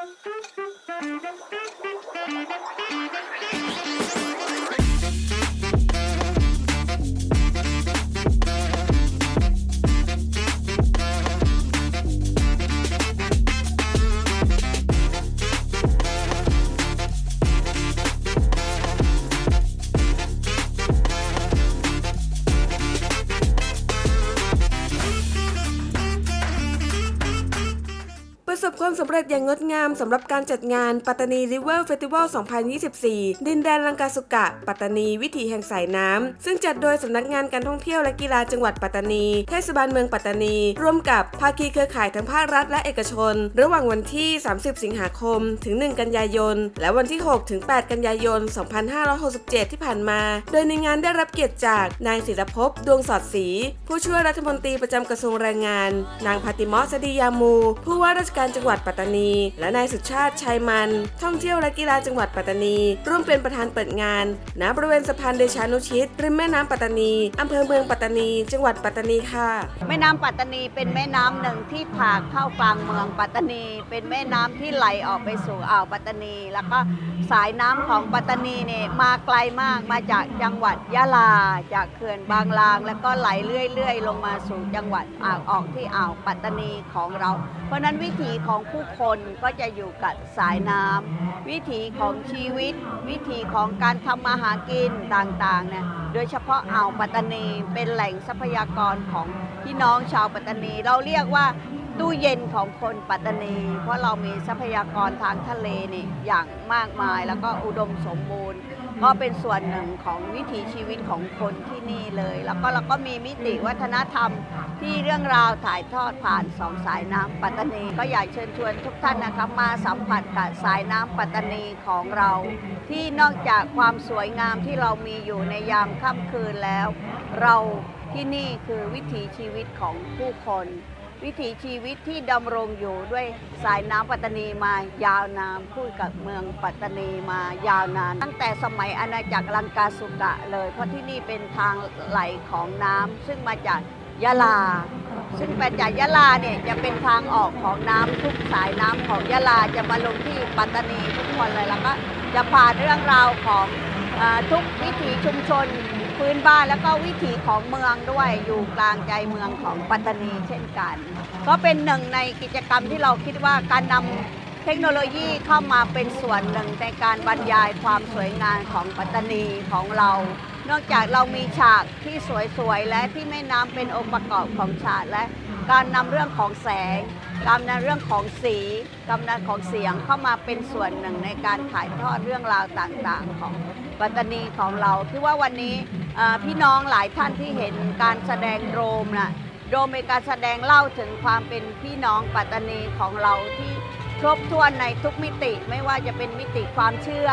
ปร ความสำเร็จอย่างงดงามสำหรับการจัดงานปัตตานี River Festival 2024 ดินแดนลังกาสุกะ ปัตตานีวิถีแห่งสายน้ำ ซึ่งจัดโดยสำนักงานการท่องเที่ยวและกีฬาจังหวัดปัตตานี เทศบาลเมืองปัตตานี ร่วมกับภาคีเครือข่ายทั้งภาครัฐและเอกชน ระหว่างวันที่ 30 สิงหาคม ถึง 1 กันยายน และวันที่ 6 ถึง 8 กันยายน 2567 ที่ผ่านมา โดยในงานได้รับเกียรติจากนายศิลภพดวงสอดศรีผู้ช่วยรัฐมนตรีประจำกระทรวงแรงงาน นางพาติมอสดียามู ผู้ว่าราชการจังหวัดวัดปัตตานี และนายสุชาติชัยมัน ท่องเที่ยวและกีฬาจังหวัดปัตตานี ร่วมเป็นประธานเปิดงานณบริเวณสะพานเดชานุชิต ริมแม่น้ำปัตตานีอำเภอเมืองปัตตานี จังหวัดปัตตานีค่ะ แม่น้ำปัตตานีเป็นแม่น้ำหนึ่งที่ผ่าเข้ากลางเมืองปัตตานี เป็นแม่น้ำที่ไหลออกไปสู่อ่าวปัตตานี แล้วก็ สายน้ำของปัตตานีเนี่ยมาไกลมากมาจากจังหวัดยะลา จากเขื่อนบางลาง แล้วก็ไหลเรื่อยๆ ลงมาสู่จังหวัดอ่าวออกที่อ่าวปัตตานีของเรา เพราะฉะนั้นวิถีของผู้คนก็จะอยู่กับสายน้ำวิถีของชีวิต วิถีของการทำมาหากินต่างๆเนี่ยโดยเฉพาะอ่าวปัตตานีเป็นแหล่งทรัพยากรของพี่น้องชาวปัตตานี เราเรียกว่า ตู้เย็นของคนปัตตานี เพราะเรามีทรัพยากรทางทะเลนี่อย่างมากมายแล้วก็อุดมสมบูรณ์ ก็เป็นส่วนหนึ่งของวิถีชีวิตของคนที่นี่เลย แล้วก็เราก็มีมิติวัฒนธรรมที่เรื่องราวถ่ายทอดผ่านสองสายน้ำปัตตานี ก็อยากเชิญชวนทุกท่านนะครับมาสัมผัสกับสายน้ำปัตตานีของเรา ที่นอกจากความสวยงามที่เรามีอยู่ในยามค่ำคืนแล้ว เราที่นี่คือวิถีชีวิตของผู้คน วิถีชีวิตที่ดำรงอยู่ด้วยสายน้ำปัตตานีมายาวนานคู่กับเมืองปัตตานีมายาวนาน ตั้งแต่สมัยอาณาจักรลังกาสุกะเลย เพราะที่นี่เป็นทางไหลของน้ำซึ่งมาจากยะลา ซึ่งมาจากยะลาเนี่ยจะเป็นทางออกของน้ำทุกสายน้ำของยะลาจะมาลงที่ปัตตานีทุกคนเลยแล้วก็จะผ่านเรื่องราวของอทุกวิถีชุมชน พื้นบ้านแล้วก็วิถีของเมืองด้วยอยู่กลางใจเมืองของปัตตานีเช่นกัน ก็เป็นหนึ่งในกิจกรรมที่เราคิดว่าการนำเทคโนโลยีเข้ามาเป็นส่วนหนึ่งในการบรรยายความสวยงามของปัตตานีของเรา นอกจากเรามีฉากที่สวยๆและที่แม่น้ำเป็นองค์ประกอบของฉากและการนำเรื่องของแสง การนเรื่องของสีการนของเสียงเข้ามาเป็นส่วนหนึ่งในการถ่ายทอดเรื่องราวต่างๆ ของปัตตานีของเราคือว่าวันนี้พี่น้องหลายท่านที่เห็นการแสดงโดรมน่ะโดรมเป็นการแสดงเล่าถึงความเป็นพี่น้องปัตตานีของเราที่ครบถ้วนในทุกมิติไม่ว่าจะเป็นมิติความเชื่อ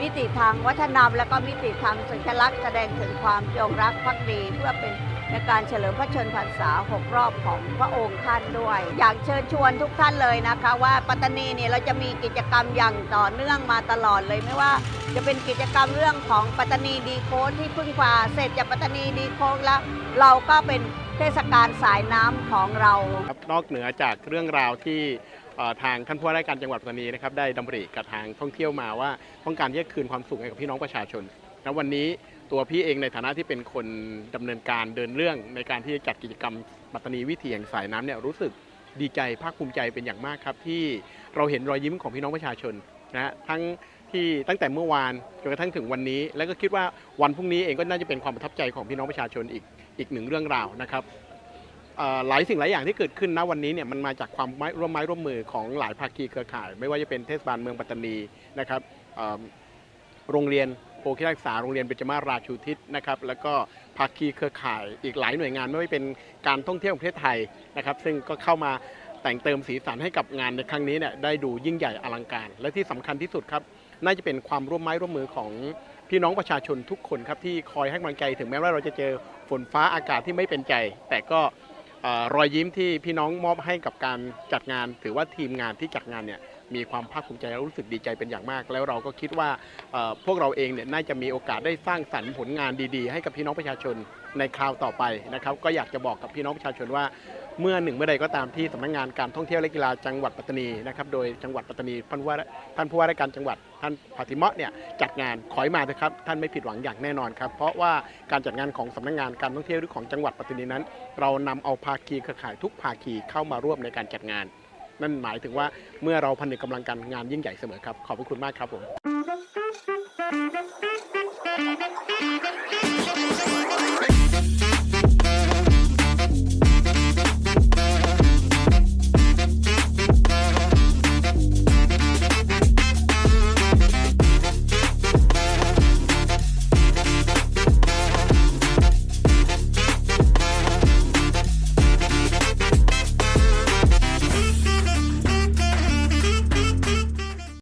มิติทางวัฒนธรรม และก็มิติทางสัญลักษณ์แสดงถึงความจงรักภักดีเพื่อเป็น ในการเฉลิมพระชนพรรษา 6 รอบของพระองค์ท่านด้วย อยากเชิญชวนทุกท่านเลยนะคะ ว่าปัตตานีเนี่ยเราจะมีกิจกรรมอย่างต่อเนื่องมาตลอดเลยไม่ว่าจะเป็นกิจกรรมเรื่องของปัตตานีดีโค้ดที่พึ่งพาเสร็จจากปัตตานีดีโค้ดแล้ว เราก็เป็นเทศกาลสายน้ำของเรา ครับนอกเหนือจากเรื่องราวที่เอ่อทางท่านผู้ว่าราชการจังหวัดปัตตานีนะครับได้ดำริกับทางท่องเที่ยวมาว่าต้องการที่จะคืนความสุขให้กับพี่น้องประชาชน และวันนี้ตัวพี่เองในฐานะที่เป็นคนดำเนินการเดินเรื่องในการที่จะจัดกิจกรรมปัตตานีวิถีแห่งสายน้ำเนี่ยรู้สึกดีใจภาคภูมิใจเป็นอย่างมากครับที่เราเห็นรอยยิ้มของพี่น้องประชาชนนะทั้งที่ตั้งแต่เมื่อวานจนกระทั่งถึงวันนี้ แล้วก็คิดว่าวันพรุ่งนี้เองก็น่าจะเป็นความประทับใจของพี่น้องประชาชนอีกอีกหนึ่งเรื่องราวนะครับหลายสิ่งหลายอย่างที่เกิดขึ้นณวันนี้เนี่ยมันมาจากความร่วมไม้ร่วมมือของหลายภาคีเครือข่าย ไม่ว่าจะเป็นเทศบาลเมืองปัตตานีนะครับโรงเรียน โพธิรักษาโรงเรียนเบญจมาราชูทิศนะครับแล้วก็ภาคีเครือข่ายอีกหลายหน่วยงานไม่ว่าจะเป็นการท่องเที่ยวแห่งประเทศไทยนะครับซึ่งก็เข้ามาแต่งเติมสีสันให้กับงานในครั้งนี้เนี่ยได้ดูยิ่งใหญ่อลังการ และที่สำคัญที่สุดครับน่าจะเป็นความร่วมไม้ร่วมมือของพี่น้องประชาชนทุกคนครับที่คอยให้กำลังใจถึงแม้ว่าเราจะเจอฝนฟ้าอากาศที่ไม่เป็นใจ แต่ก็อรอยยิ้มที่พี่น้องมอบให้กับการจัดงาน ถือว่าทีมงานที่จัดงานเนี่ย มีความภาคภูมิใจและรู้สึกดีใจเป็นอย่างมาก แล้วเราก็คิดว่าพวกเราเองเนี่ยน่าจะมีโอกาสได้สร้างสรรค์ผลงานดีๆ ให้กับพี่น้องประชาชนในคราวต่อไปนะครับก็อยากจะบอกกับพี่น้องประชาชนว่าเมื่อหนึ่งเมื่อใดก็ตามที่สำนักงานการท่องเที่ยวและกีฬาจังหวัดปัตตานีนะครับโดยจังหวัดปัตตานีท่านผู้ว่าท่านผู้ว่าราชการจังหวัดท่านพาติมะเนี่ยจัดงานขอให้มาเถอะครับท่านไม่ผิดหวังอย่างแน่นอนครับเพราะว่าการจัดงานของสำนักงานการท่องเที่ยวหรือของจังหวัดปัตตานีนั้น เรานำเอาภาคีเครือข่ายทุกภาคีเข้ามาร่วมในการจัดงาน นั่นหมายถึงว่าเมื่อเราพันึกกำลังกันงานยิ่งใหญ่เสมอครับ ขอบพระคุณมากครับผม